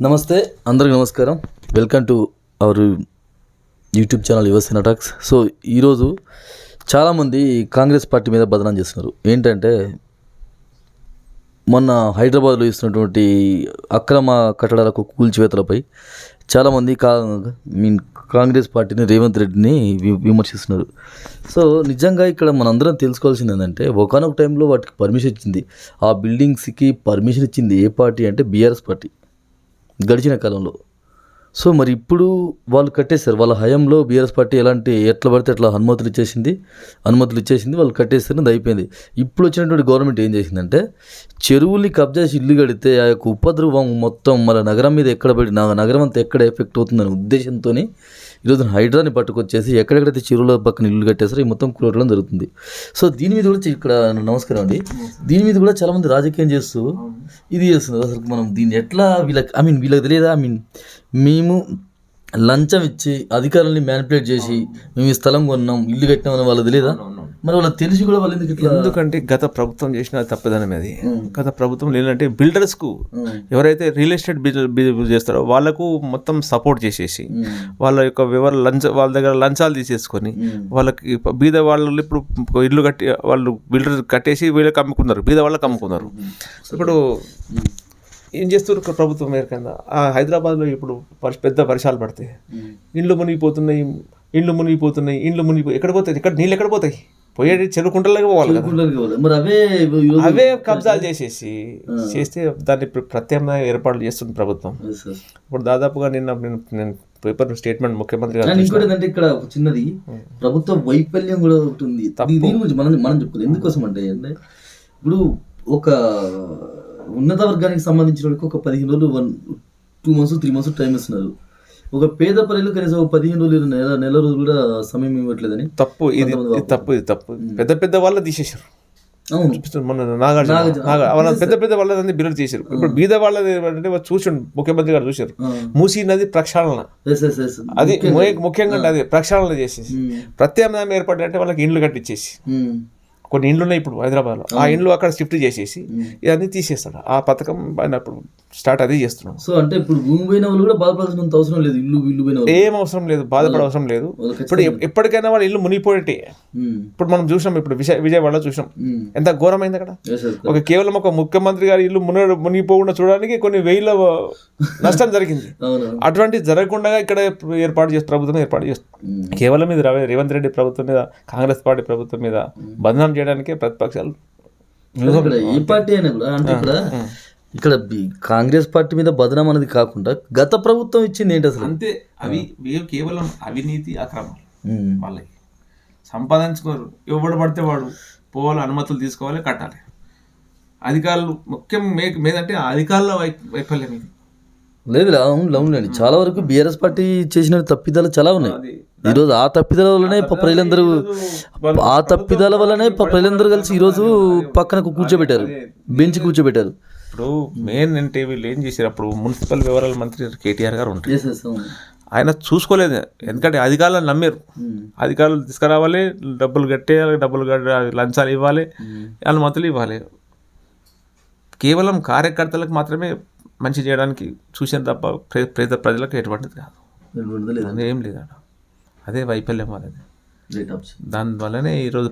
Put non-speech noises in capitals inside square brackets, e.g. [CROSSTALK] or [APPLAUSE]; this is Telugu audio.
నమస్తే అందరికి నమస్కారం. Welcome to our YouTube channel Yuvasena talks so ఈరోజు చాలామంది కాంగ్రెస్ పార్టీ మీద బదనాం చేస్తున్నారు. ఏంటంటే మొన్న హైదరాబాద్లో ఇస్తున్నటువంటి అక్రమ కట్టడాలకు కూల్చివేతలపై చాలామంది కా మీన్ కాంగ్రెస్ పార్టీని రేవంత్ రెడ్డిని విమర్శిస్తున్నారు. సో నిజంగా ఇక్కడ మనందరం తెలుసుకోవాల్సింది ఏంటంటే ఒకనొక టైంలో వాటికి పర్మిషన్ ఇచ్చింది. ఆ బిల్డింగ్స్కి పర్మిషన్ ఇచ్చింది ఏ పార్టీ అంటే బీఆర్ఎస్ పార్టీ. గడిచిన కాలంలో. సో మరి ఇప్పుడు వాళ్ళు కట్టేశారు. వాళ్ళ హయాంలో బీఆర్ఎస్ పార్టీ ఎలాంటి ఎట్లా పడితే అట్లా అనుమతులు ఇచ్చేసింది అనుమతులు ఇచ్చేసింది వాళ్ళు కట్టేస్తారు అది అయిపోయింది. ఇప్పుడు వచ్చినటువంటి గవర్నమెంట్ ఏం చేసిందంటే చెరువుల్ని కబ్జా ఇల్లు కడితే ఆ యొక్క ఉపద్రవం మొత్తం మన నగరం మీద ఎక్కడ పడి నా నగరం అంతా ఎక్కడ ఎఫెక్ట్ అవుతుందనే ఉద్దేశంతో ఈరోజు హైడ్రాని పట్టుకొచ్చేసి ఎక్కడెక్కడైతే చెరువుల పక్కన ఇల్లు కట్టేస్తారో ఈ మొత్తం కూలడం జరుగుతుంది. సో దీని మీద కూడా ఇక్కడ నమస్కారం అండి. దీని మీద కూడా చాలామంది రాజకీయం చేస్తూ ఇది చేస్తున్నారు. అసలు మనం దీన్ని ఎట్లా వీళ్ళకి ఐ మీన్ వీళ్ళకి తెలియదా? ఐ మీన్ మేము లంచం ఇచ్చి అధికారులని మ్యానిపులేట్ చేసి మేము ఈ స్థలం కొన్నాం ఇల్లు కట్టినాం అని వాళ్ళకి తెలియదా? మరి వాళ్ళకి తెలిసి కూడా వాళ్ళు ఎందుకు ఎందుకంటే గత ప్రభుత్వం చేసిన తప్పదనం అది. గత ప్రభుత్వం ఏంటంటే బిల్డర్స్కు ఎవరైతే రియల్ ఎస్టేట్ బిజినెస్ చేస్తారో వాళ్ళకు మొత్తం సపోర్ట్ చేసేసి వాళ్ళ యొక్క వివర లంచ వాళ్ళ దగ్గర లంచాలు తీసేసుకొని వాళ్ళకి బీద వాళ్ళు ఇప్పుడు ఇల్లు కట్టి వాళ్ళు బిల్డర్ కట్టేసి వీళ్ళకి అమ్ముకున్నారు. బీద వాళ్ళకి అమ్ముకున్నారు. ఇప్పుడు ఏం చేస్తారు ప్రభుత్వం మేర కింద? ఆ హైదరాబాద్లో ఇప్పుడు పెద్ద వర్షాలు పడతాయి ఇండ్లు మునిగిపోతున్నాయి ఇండ్లు మునిగిపోతున్నాయి ఇండ్లు మునిగిపోయి ఎక్కడ పోతాయి? ఇక్కడ నీళ్ళు ఎక్కడ పోతాయి? పోయేది చెరువు కుంటలకి పోవాలి. కదా అవే కబ్జాలు చేసేసి చేస్తే దాన్ని ప్ర- ప్రత్యామ్నాయ ఏర్పాట్లు చేస్తుంది ప్రభుత్వం. ఇప్పుడు దాదాపుగా నిన్న నేను పేపర్ స్టేట్మెంట్ ముఖ్యమంత్రి గారు ఇంకోటి ఏంటంటే ఇక్కడ చిన్నది ప్రభుత్వ వైఫల్యం కూడా ఒకటి ఉంది. దీ- దీని గురించి మనం మనం ఎందుకోసం అంటే అంటే ఇప్పుడు ఒక ఉన్నత వర్గానికి సంబంధించిన వాళ్ళకి ఒక పదిహేను రోజులు one two months three months time ఇస్తున్నారు. ఒక పేద ప్రజలు కనీసం పదిహేను రోజులు నెల నెల రోజులు కూడా సమయం ఇవ్వట్లేదని తప్పు. ఇది తప్పు ఇది తప్పు. పెద్ద పెద్ద వాళ్ళు తీసేశారు. అవును. నాగార్జున. పెద్ద పెద్ద వాళ్ళని బిల్లు చేశారు ఇప్పుడు బీద వాళ్ళది అంటే ముఖ్యమంత్రి గారు చూశారు. మూసీ నది ప్రక్షాళన. అది ముఖ్యంగా అది ప్రక్షాళన చేసేసి. ప్రత్యామ్నాయం ఏర్పడి అంటే వాళ్ళకి ఇండ్లు కట్టించేసి కొన్ని ఇండ్లు ఉన్నాయి ఇప్పుడు హైదరాబాద్లో. ఆ ఇండ్లు అక్కడ షిఫ్ట్ చేసేసి ఇవన్నీ తీసేస్తాడు. ఆ పథకం ఆయన స్టార్ట్ అదే చేస్తున్నాం. సో అంటే ఇప్పుడు భూమి పోయిన వాళ్ళు కూడా బాధపడాల్సినంత అవసరం లేదు ఇల్లు ఇల్లు పోయిన ఏం అవసరం లేదు బాధపడే అవసరం లేదు. ఇప్పుడు ఎప్- ఎప్పటికైనా వాళ్ళ ఇల్లు మునిగిపోయేటే. ఇప్పుడు మనం చూసాం ఇప్పుడు విజయ విజయవాడలో చూసాం. ఎంత ఘోరమైంది అక్కడ. ఒక కేవలం ఒక ముఖ్యమంత్రి గారి ఇల్లు మున మునిగిపోకుండా చూడడానికి కొన్ని వేల నష్టం జరిగింది. [LAUGHS] అటువంటి జరగకుండా ఇక్కడ ఏర్పాటు చేసి ప్రభుత్వం ఏర్పాటు చేస్తుంది. కేవలం ఇది రవి- రేవంత్ రెడ్డి ప్రభుత్వం మీద కాంగ్రెస్ పార్టీ ప్రభుత్వం మీద బదనాం చేయడానికే ప్రతిపక్షాలు ఏ పార్టీ అయినా కూడా అంటే ఇక్కడ కాంగ్రెస్ పార్టీ మీద బదనాం అనేది కాకుండా గత ప్రభుత్వం ఇచ్చింది ఏంటి అసలు? అంతే. అవి కేవలం అవినీతి అక్రమాలు వాళ్ళకి. సంపాదించుకోరు. ఎవడు పడితే వాడు పోవాలి అనుమతులు తీసుకోవాలి కట్టాలి. అధికారులు ముఖ్యం మే మేదంటే అధికారుల వైఫల్యం ఇది. లేదు అవునులేండి చాలా వరకు బీఆర్ఎస్ పార్టీ చేసిన తప్పిదాలు చాలా ఉన్నాయి. ఈరోజు ఆ తప్పిదాల వల్లనే ప్రజలందరూ ఆ తప్పిదాల వల్లనే ప్రజలందరూ కలిసి ఈరోజు పక్కన కూర్చోబెట్టారు. బెంచ్ కూర్చోబెట్టారు. ఇప్పుడు మెయిన్ అంటే వీళ్ళు ఏం చేశారు అప్పుడు మున్సిపల్ వ్యవహారాల మంత్రి కేటీఆర్ గారు ఉంటారు. ఆయన చూసుకోలేదు. ఎందుకంటే అధికారులను నమ్మారు. ఉమ్, అధికారులు తీసుకురావాలి డబ్బులు కట్టేయాలి డబ్బులు లంచాలు ఇవ్వాలి అనుమతులు ఇవ్వాలి. కేవలం కార్యకర్తలకు మాత్రమే మంచి చేయడానికి చూసాను తప్ప పేద ప్రజలకు ఎటువంటిది కాదు. లేదు, లేదు, లేదు. ఏం లేదు అదే వైఫల్యం వాళ్ళది. Option. దానివల్లనే ఈరోజు